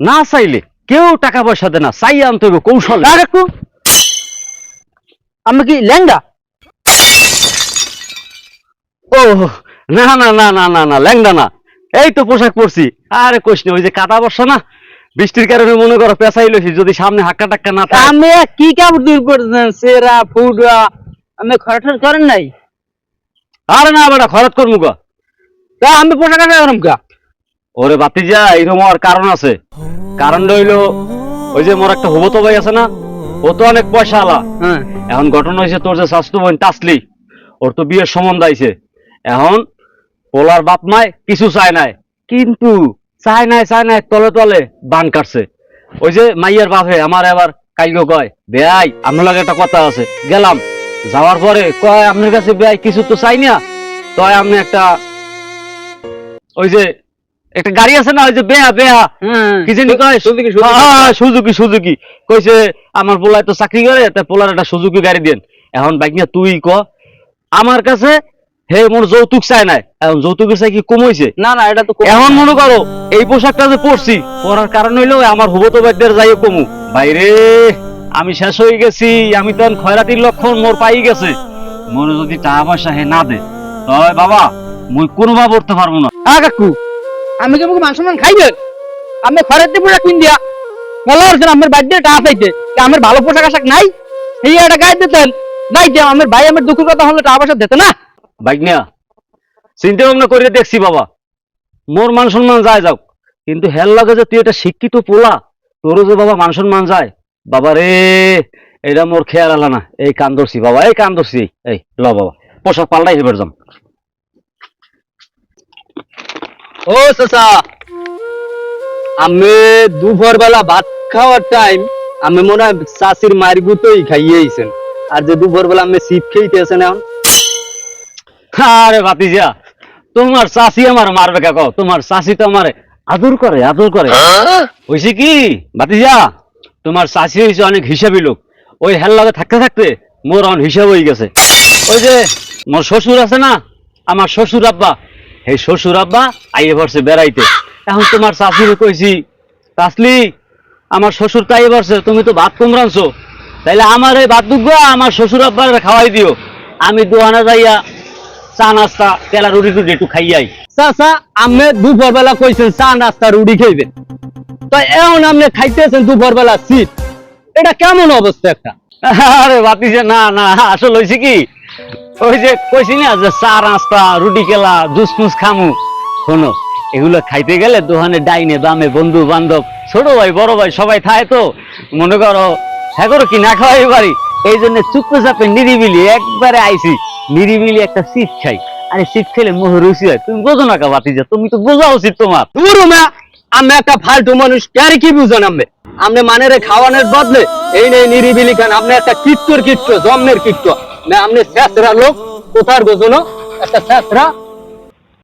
না চাইলে কেউ টাকা পয়সা দেয় না চাই আনতে হবে কৌশল। না আমি কি ল্যাংডা? ও না না না না না না ল্যাংদা না। এই তো পোশাক পরছি। আরে কোশ ওই যে কাটা বর্ষা না বৃষ্টির কারণে মনে করো পেঁচাই লইছি যদি সামনে হাক্কা টাক্কা না থাকে। আমি কি কাপড় দূর করছেন সেরা ফুডা আমি খরচ করেন নাই। আরে না বেটা খরচ করব গা। তা আমি পোশাক আশাক করাম কা ওরে বাতি যা এরকম আর কারণ আছে। কারণ হইল ওই যে মোর একটা হবতো ভাই আছে না ও তো অনেক পয়সা আলা হ্যাঁ। এখন ঘটনা হয়েছে তোর যে স্বাস্থ্য বোন টাসলি ওর তো বিয়ের সম্বন্ধ আইছে। এখন পোলার বাপ মায় কিছু চায় নাই। কিন্তু চায় নাই চায় নাই তলে তলে বান কাটছে। ওই যে মাইয়ার বাপে আমার এবার কাইগো কয় বেয়াই আপনার লাগে একটা কথা আছে গেলাম। যাওয়ার পরে কয় আপনার কাছে বেয়াই কিছু তো চাই না? তয় আপনি একটা ওই যে একটা গাড়ি আছে না ওই যে বেয়া বেয়া। হ্যাঁ। কি জানি কয়? Suzuki, Suzuki. সুজুকি কইছে আমার পোলায় তো চাকরি করে তা পোলার একটা সুজুকি গাড়ি দেন। এখন বাইক নিয়ে তুই ক। আমার কাছে হে মোর যৌতুক চাই নাই। এখন যৌতুকের চাই কি কমইছে না না এটা তো এখন মনে করো এই পোশাকটা যে পরছি পরার কারণ হইল আমার হুবতো বাইকদের যাইও কমু। বাইরে আমি শেষ হয়ে গেছি আমি তো খয়রাতির লক্ষণ মোর পাই গেছে। মোর যদি টাকা পয়সা হে না দে তবে বাবা মুই কোনোবা পড়তে পারব না। হ্যাঁ কাকু। আমি কি আমাকে মাংস মান খাইবেন আমি খরের দিয়ে পোশাক কিন দিয়া, বলা হচ্ছেন আমার বাড়িতে টাকা চাইতে তা আমার ভালো পোশাক আশাক নাই এই একটা গায়ে দিতেন। নাই যে, আমার ভাই আমার দুঃখের কথা হলে টাকা পয়সা দিতে না। বাইক নিয়া চিন্তা ভাবনা করে দেখছি বাবা, মোর মান সম্মান যায় যাও কিন্তু হেল লাগে যে তুই এটা শিক্ষিত পোলা, তোরও যে বাবা মান সম্মান যায়, বাবা রে, এটা মোর খেয়াল আলা না, এই কান ধরছি বাবা, এই কান ধরছি এই, ল বাবা, পোশাক পাল্টাই হেবার যাম। ও চাচা আমি দুপুর বেলা ভাত খাওয়ার টাইম আমি মনে হয় চাষির মারি গুতোই খাইয়েছেন আর যে দুপুর বেলা আমি শীত খেয়েছেন এখন। আরে ভাতিজা তোমার চাষি আমার মারবে কাকো? তোমার চাষি তো আমার আদর করে আদর করে। হয়েছে কি? ভাতিজা তোমার চাষি হয়েছে অনেক হিসাবি লোক। ওই হেল লাগে থাকতে থাকতে মোর অন হিসাব হয়ে গেছে। ওই যে মোর শ্বশুর আছে না আমার শ্বশুর আব্বা এই শ্বশুর আব্বা আইয়ে পড়ছে বেড়াইতে। এখন তোমার চাষিরে কইছি তাসলি আমার শ্বশুর তাই পড়ছে তুমি তো ভাত কম রাঁধছো। তাইলে আমার এই ভাত দুগা আমার শ্বশুর আব্বার খাওয়াই দিও। আমি দোয়ানা যাইয়া চা নাস্তা তেলা রুটি টুটি একটু খাইয়াই চাচা আমি দুপুর বেলা কইছেন চা নাস্তা রুটি খাইবেন। তাই এখন আপনি খাইতেছেন দুপুর বেলা শীত। এটা কেমন অবস্থা একটা? আরে বাতিছে না না আসল হয়েছে কি? ওই যে কইছি না যে চা, নাস্তা, রুটি কেলা জুস ফুস খামু। শোনো, এগুলো খাইতে গেলে দোকানে ডাইনে বামে বন্ধু বান্ধব, ছোট ভাই, বড় ভাই, সবাই খায় তো। মনে করো হ্যাঁ করো কি না খাওয়াই পারি? এই জন্য চুপে চাপে নিরিবিলি, একবারে আইছি। নিরিবিলি একটা সিট খাই। আরে সিট খেলে মোহ রুচি হয়। তুমি বোঝো না কা বাতিজা তুমি তো বোঝা উচিত তোমার। পুরো মা আমি একটা ফালতু মানুষ, কার কি বুঝেন আপনি আপনি মানের খাওয়ানোর বদলে এই নেই নিরিবিলি খান আপনি একটা কিট্টর কিট্ট, জন্মের কিট্ট। না আপনি শেষরা লোক কোথার বোঝনো একটা শেষরা